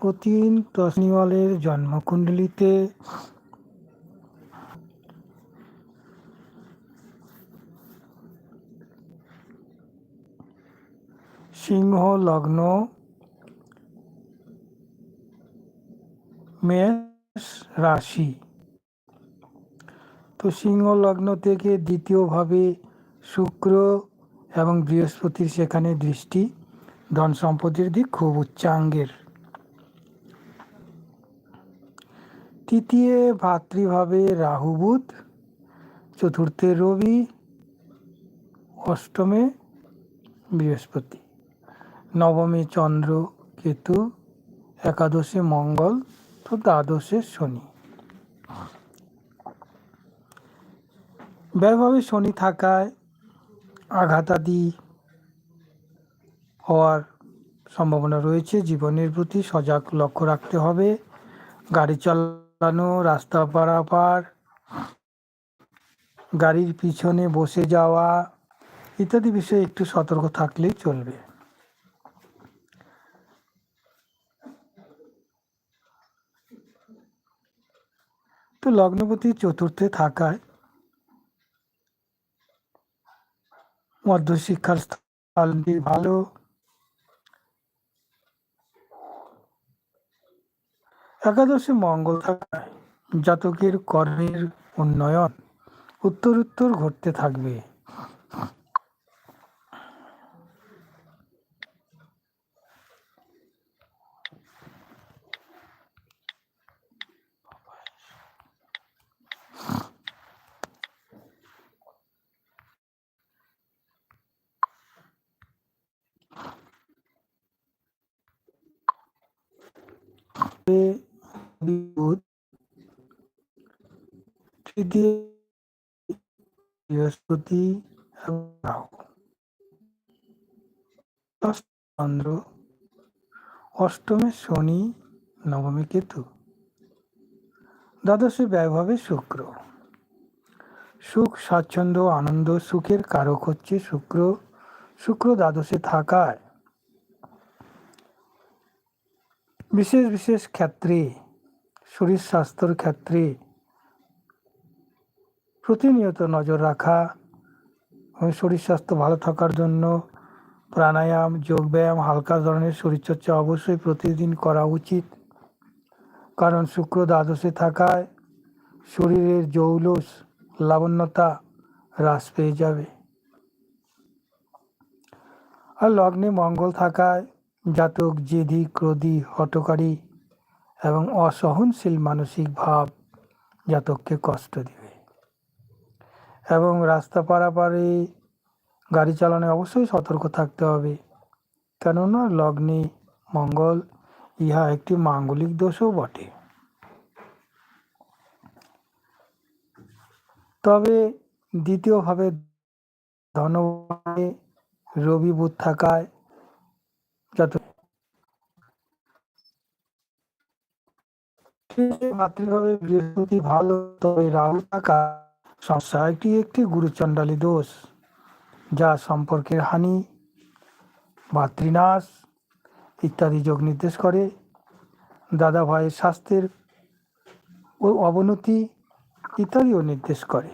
অতীন তসনিওয়ালের জন্মকুণ্ডলিতে। সিংহ লগ্ন মেষ রাশি। তো সিংহ লগ্ন থেকে দ্বিতীয়ভাবে শুক্র এবং বৃহস্পতির সেখানে দৃষ্টি। ধন সম্পদের দিক খুব উচ্চাঙ্গের। তৃতীয় ভাতৃভাবে রাহু বুধ, চতুর্থে রবি, অষ্টমে বৃহস্পতি, নবমে চন্দ্র কেতু, একাদশে মঙ্গল, তো দ্বাদশে শনি। ব্যয়ভাবে শনি থাকায় আঘাতাদি হওয়ার সম্ভাবনা রয়েছে। জীবনের প্রতি সজাগ লক্ষ্য রাখতে হবে। গাড়ি চালানো রাস্তা পারাপার গাড়ির পিছনে বসে যাওয়া ইত্যাদি বিষয়ে একটু সতর্ক থাকলেই চলবে। তো লগ্নপতি চতুর্থে থাকায় মধ্যশিক্ষার স্থানটি ভালো একাদশে মঙ্গল থাকায় জাতকের কর্মের উন্নয়ন উত্তরোত্তর ঘটতে থাকবে। তৃতীয় বৃহস্পতি চন্দ্র অষ্টমে শনি, নবমী কেতু। দ্বাদশে ব্যয়ভাবে শুক্র। সুখ, স্বাচ্ছন্দ্য, আনন্দ, সুখের কারক হচ্ছে শুক্র। শুক্র দ্বাদশে থাকায় বিশেষ বিশেষ ক্ষেত্রে শরীর স্বাস্থ্যর ক্ষেত্রে প্রতিনিয়ত নজর রাখা এবং শরীর স্বাস্থ্য ভালো থাকার জন্য প্রাণায়াম, যোগব্যায়াম, হালকা ধরনের শরীরচর্চা অবশ্যই প্রতিদিন করা উচিত। কারণ শুক্র দ্বাদশে থাকায় শরীরের জৌলস, লাবণ্যতা হ্রাস পেয়ে যাবে। আর লগ্নে মঙ্গল থাকায় জাতক, জেদি, ক্রোধী হটকারী এবং অসহনশীল মানসিক ভাব জাতককে কষ্ট দিবে। এবং রাস্তা পারাপারে গাড়ি চালানো অবশ্যই সতর্ক থাকতে হবে। কেননা লগ্নে মঙ্গল, ইহা একটি মাঙ্গলিক দোষও বটে। তবে দ্বিতীয়ভাবে ধনভাবে রবি বুধ থাকায় যত মাতৃভাবে বৃহস্পতি ভালো, তবে রাহু থাকা সমস্যা এটি একটি গুরুচণ্ডালী দোষ, যা সম্পর্কের হানি ভাতৃনাশ ইত্যাদি যোগ নির্দেশ করে। দাদা ভাইয়ের স্বাস্থ্যের ও অবনতি ইত্যাদিও নির্দেশ করে।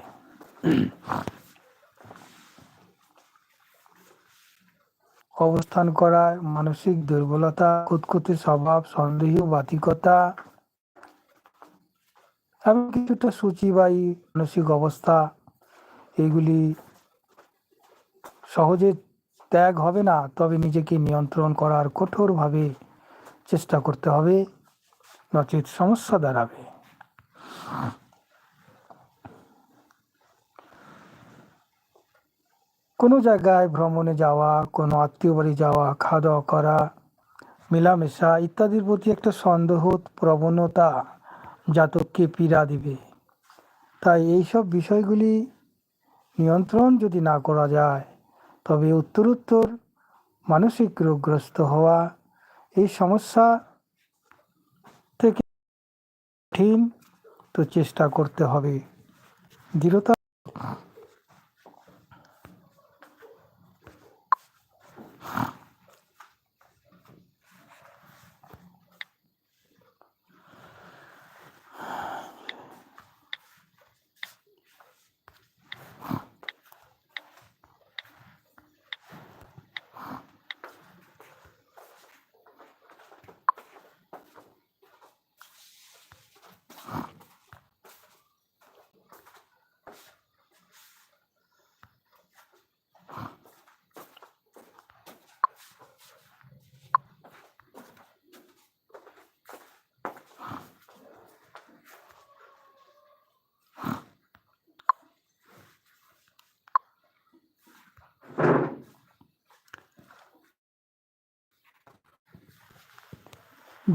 অবস্থান করায় মানসিক দুর্বলতা, কুতকুতে স্বভাব, সন্দেহ, বাতিকতা এবং কিছুটা সূচিবাহী মানসিক অবস্থা এগুলি সহজে ত্যাগ হবে না, তবে নিজেকে নিয়ন্ত্রণ করার কঠোরভাবে চেষ্টা করতে হবে, নচেত সমস্যা দাঁড়াবে। কোনো জায়গায় ভ্রমণে যাওয়া, কোনো আত্মীয় বাড়ি যাওয়া খাওয়া দাওয়া করা, মেলামেশা ইত্যাদির প্রতি একটা সন্দেহ, প্রবণতা জাতককে পীড়া দিবে। তাই এইসব বিষয়গুলি নিয়ন্ত্রণ যদি না করা যায়, তবে উত্তরোত্তর মানসিক রোগগ্রস্ত হওয়া এই সমস্যা থেকে কঠিন তো চেষ্টা করতে হবে। দৃঢ়তা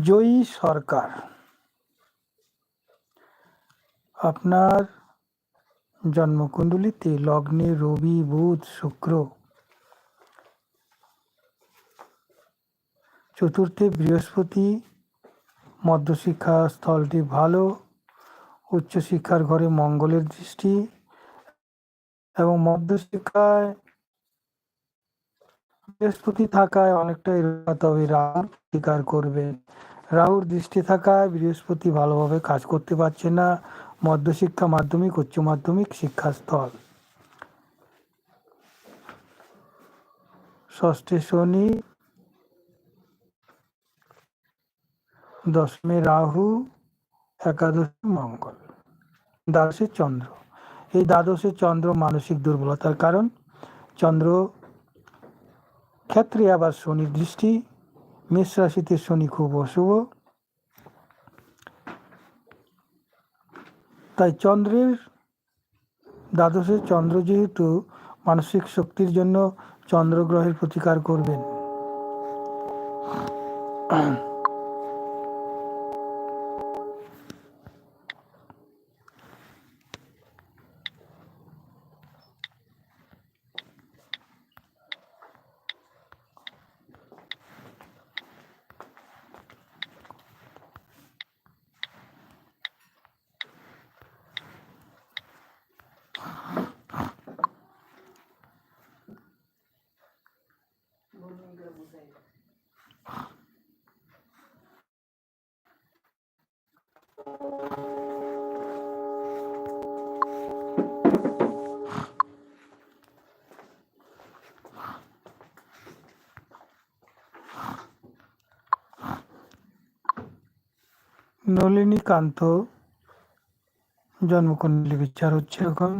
জয়ী সরকার। আপনার জন্মকুণ্ডলিতে লগ্নে রবি, বুধ, শুক্র চতুর্থে বৃহস্পতি, মধ্যশিক্ষা স্থলটি ভালো, উচ্চশিক্ষার ঘরে মঙ্গলের দৃষ্টি এবং মধ্যশিক্ষায় বৃহস্পতি থাকায় অনেকটাই তবে রাহুর স্বীকার করবে রাহুর দৃষ্টি থাকায় বৃহস্পতি ভালোভাবে কাজ করতে পারছে না। মধ্যশিক্ষা মাধ্যমিক, উচ্চ মাধ্যমিক, শিক্ষাস্থল। ষষ্ঠে শনি, দশমে রাহু, একাদশে মঙ্গল, দ্বাদশে চন্দ্র। এই দ্বাদশে চন্দ্র মানসিক দুর্বলতার কারণ। চন্দ্র ক্ষেত্রে আবার শনি দৃষ্টি মেষ রাশিতে শনি খুব অশুভ। তাই চন্দ্রের, দ্বাদশে চন্দ্র যেহেতু মানসিক শক্তির জন্য চন্দ্রগ্রহের প্রতিকার করবেন। নলিনীকান্ত জন্মকুণ্ডলী বিচার হচ্ছে এখন।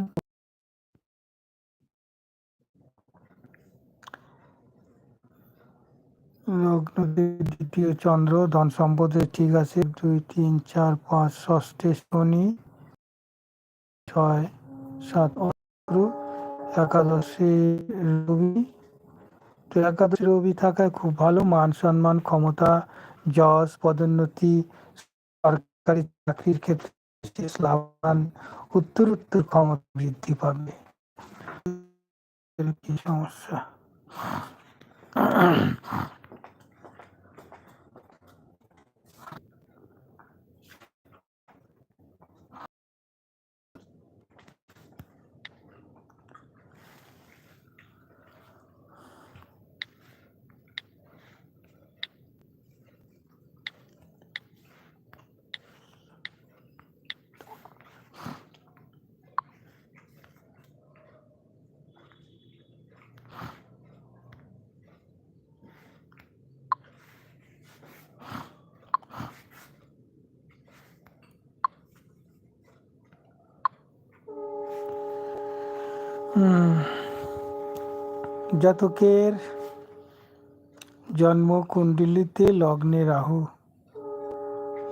দ্বিতীয় চন্দ্র, ধন সম্পদের ঠিক আছে। দুই, তিন, চার, পাঁচ, ষষ্ঠে শনি, ছয়, সাত একাদশে রবি। তো একাদশে রবি থাকায় খুব ভালো মান সম্মান, ক্ষমতা, যশ, পদোন্নতি, সরকারি চাকরির ক্ষেত্রে লাভবান, উত্তর উত্তর ক্ষমতা বৃদ্ধি পাবে। কি সমস্যা? জাতকের জন্ম কুণ্ডলিতে লগ্নে রাহু।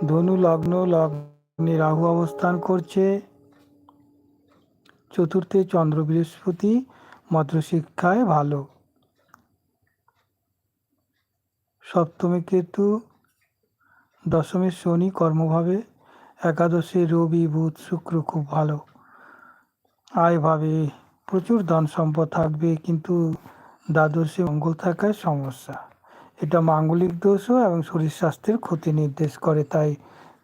ধনু লগ্ন, লগ্নে রাহু অবস্থান করছে। চতুর্থে চন্দ্র বৃহস্পতি মন্ত্রশিক্ষায় ভালো। সপ্তমে কেতু, দশমে শনি কর্মভাবে, একাদশে রবি, বুধ, শুক্র খুব ভালো। আয়ভাবে প্রচুর ধন সম্পদ থাকবে, কিন্তু দ্বাদশে মঙ্গল থাকায় সমস্যা। এটা মাঙ্গলিক দোষও এবং শরীর স্বাস্থ্যের ক্ষতি নির্দেশ করে, তাই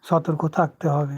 সতর্ক থাকতে হবে।